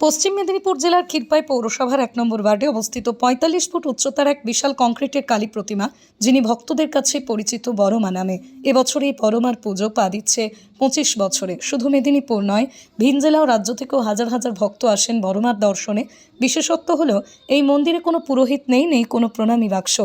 পশ্চিম মেদিনীপুর জেলার ক্ষীরপাই পৌরসভার এক নম্বর ওয়ার্ডে অবস্থিত পঁয়তাল্লিশ ফুট উচ্চতার এক বিশাল কংক্রিটের কালী প্রতিমা, যিনি ভক্তদের কাছে পরিচিত বড়মা নামে। এবছর এই বড়মার পুজো পা দিচ্ছে পঁচিশ বছরে। শুধু মেদিনীপুর নয়, ভিন জেলা ও রাজ্য থেকেও হাজার হাজার ভক্ত আসেন বড়মার দর্শনে। বিশেষত্ব হলো, এই মন্দিরে কোনো পুরোহিত নেই নেই কোনো প্রণামী বাক্স।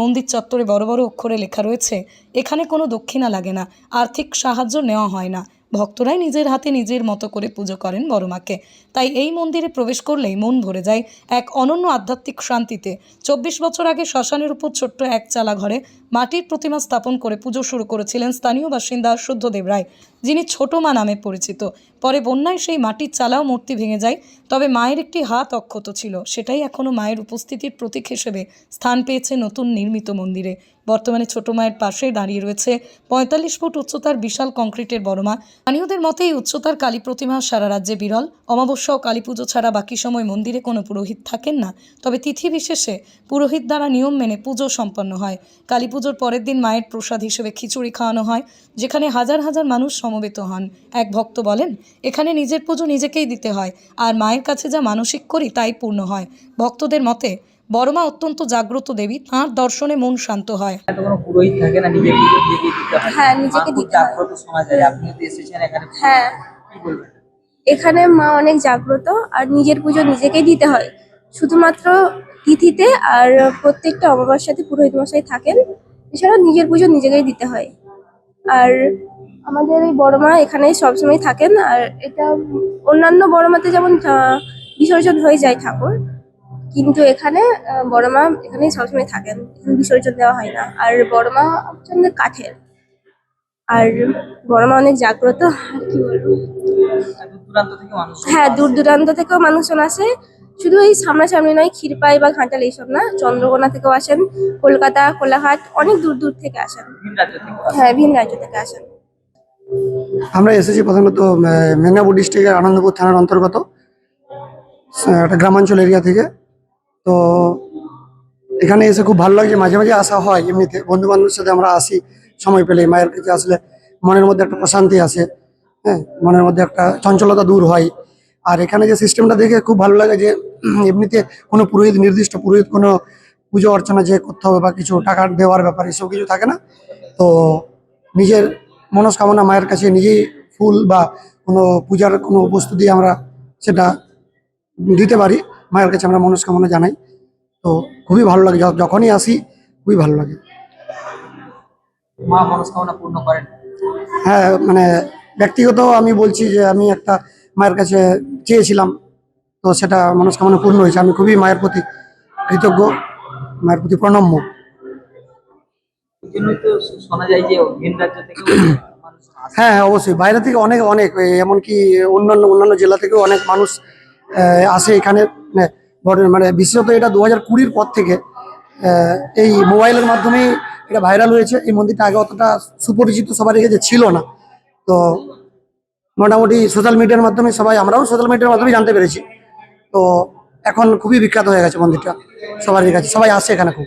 মন্দির চত্বরে বড় বড় অক্ষরে লেখা রয়েছে, এখানে কোনো দক্ষিণা লাগে না, আর্থিক সাহায্য নেওয়া হয় না। ভক্তরাই নিজের হাতে নিজের মতো করে পুজো করেন বড়মাকে তাই এই মন্দিরে প্রবেশ করলেই মন ভরে যায় এক অনন্য আধ্যাত্মিক শান্তিতে। চব্বিশ বছর আগে শ্মশানের উপর ছোট্ট এক চালা ঘরে মাটির প্রতিমা স্থাপন করে পুজো শুরু করেছিলেন স্থানীয় বাসিন্দা শুদ্ধদেব রায়। যিনি ছোট মা নামে পরিচিত। পরে বন্যায় সেই মাটির চালাও মূর্তি ভেঙে যায়, তবে মায়ের একটি হাত অক্ষত ছিল। সেটাই এখনও মায়ের উপস্থিতির প্রতীক হিসেবে স্থান পেয়েছে নতুন নির্মিত মন্দিরে। বর্তমানে ছোট মায়ের পাশে দাঁড়িয়ে রয়েছে পঁয়তাল্লিশ ফুট উচ্চতার বিশাল কংক্রিটের বড়মা। স্থানীয়দের মতে এই উচ্চতার কালী প্রতিমা সারা রাজ্যে বিরল। অমাবস্যা ও কালী পুজো ছাড়া বাকি সময় মন্দিরে কোনো পুরোহিত থাকেন না। তবে তিথি বিশেষে পুরোহিত দ্বারা নিয়ম মেনে পুজো সম্পন্ন হয়। কালী পুজোর পরের দিন মায়ের প্রসাদ হিসেবে খিচুড়ি খাওয়ানো হয়, যেখানে হাজার হাজার মানুষ সমবেত হন। এক ভক্ত বলেন এখানে নিজের পুজো নিজেকেই দিতে হয় আর মায়ের কাছে যা মানসিক করি তাই পূর্ণ হয়। ভক্তদের মতে বড়মা অত্যন্ত জাগ্রত দেবী তাঁর দর্শনে মন শান্ত হয়। পুরোহিত থাকে না নিজেকে নিজেকে দিতে হয়। হ্যাঁ, নিজেকে দিতে হয়। এসেছেন এখানে হ্যাঁ। কি বলবেন? এখানে মা অনেক জাগ্রত আর নিজের পুজো নিজেকেই দিতে হয়। শুধুমাত্র তিথিতে আর প্রত্যেকটা অমাবস্যাতে পুরোহিত মশাই থাকেন এছাড়াও নিজের পুজো নিজেকেই দিতে হয়। আর আমাদের এই বড় মা এখানে সবসময় থাকেন আর এটা অন্যান্য বড় মাতে যেমন বিসর্জন হয়ে যায় ঠাকুর কিন্তু এখানে বড় মা এখানে সবসময় থাকেন এখানে বিসর্জন দেওয়া হয় না। আর বড় মা হচ্ছেন কাঠের। আর বড় মা অনেক জাগ্রত আর কি বলব? হ্যাঁ দূর দূরান্ত থেকেও মানুষজন আসে। শুধু এই সামনাসামনি নয় ক্ষীরপাই বা ঘাটাল এইসব না চন্দ্রকোনা থেকেও আসেন কলকাতা কোলাঘাট অনেক দূর দূর থেকে আসেন। হ্যাঁ ভিন রাজ্য থেকে আসেন। আমরা এসেছি প্রধানত আহ, মেদিনীপুর ডিস্ট্রিক্টের আনন্দপুর থানার অন্তর্গত একটা গ্রামাঞ্চল এরিয়া থেকে। তো এখানে এসে খুব ভালো লাগছে মাঝে মাঝে আসা হয় এমনিতে। বন্ধু বান্ধবের সাথে আমরা আসি সময় পেলে মায়ের কাছে আসলে মনের মধ্যে একটা প্রশান্তি আসে হ্যাঁ মনের মধ্যে একটা চঞ্চলতা দূর হয়। আর এখানে যে সিস্টেমটা দেখে খুব ভালো লাগে যে এমনিতে কোনো পুরোহিত নির্দিষ্ট পুরোহিত কোনো পুজো অর্চনা যে করতে হবে বা কিছু টাকা দেওয়ার ব্যাপার এসব কিছু থাকে না। তো নিজের মনস্কামনা মায়ের কাছে নিজেই ফুল বা কোনো পূজার কোনো বস্তু দিয়ে আমরা সেটা দিতে পারি। মায়ের কাছে আমরা মনস্কামনা জানাই। তো খুবই ভালো লাগে যখনই আসি খুবই ভালো লাগে। মা মনস্কামনা পূর্ণ করেন? হ্যাঁ মানে ব্যক্তিগত আমি বলছি যে আমি একটা মায়ের কাছে চেয়েছিলাম তো সেটা মনস্কামনা পূর্ণ হয়েছে। আমি খুবই মায়ের প্রতি কৃতজ্ঞ মায়ের প্রতি প্রণম্য এই জন্যই তো শোনা যায় যে ভিন রাজ্য থেকেও মানুষ আসে হ্যাঁ হ্যাঁ অবশ্যই। বাইরে থেকে অনেক অনেক এমনকি অন্যান্য অন্যান্য জেলা থেকেও অনেক মানুষ আসে এখানে। মানে মানে বিশেষত এটা দু হাজার কুড়ির পর থেকে এই মোবাইলের মাধ্যমেই এটা ভাইরাল হয়েছে। এই মন্দিরটা আগে অতটা সুপরিচিত সবার কাছে ছিল না। তো মোটামুটি সোশ্যাল মিডিয়ার মাধ্যমে সবাই, আমরাও সোশ্যাল মিডিয়ার মাধ্যমে জানতে পেরেছি। তো এখন খুবই বিখ্যাত হয়ে গেছে মন্দিরটা সবার কাছে। সবাই আসে এখানে খুব।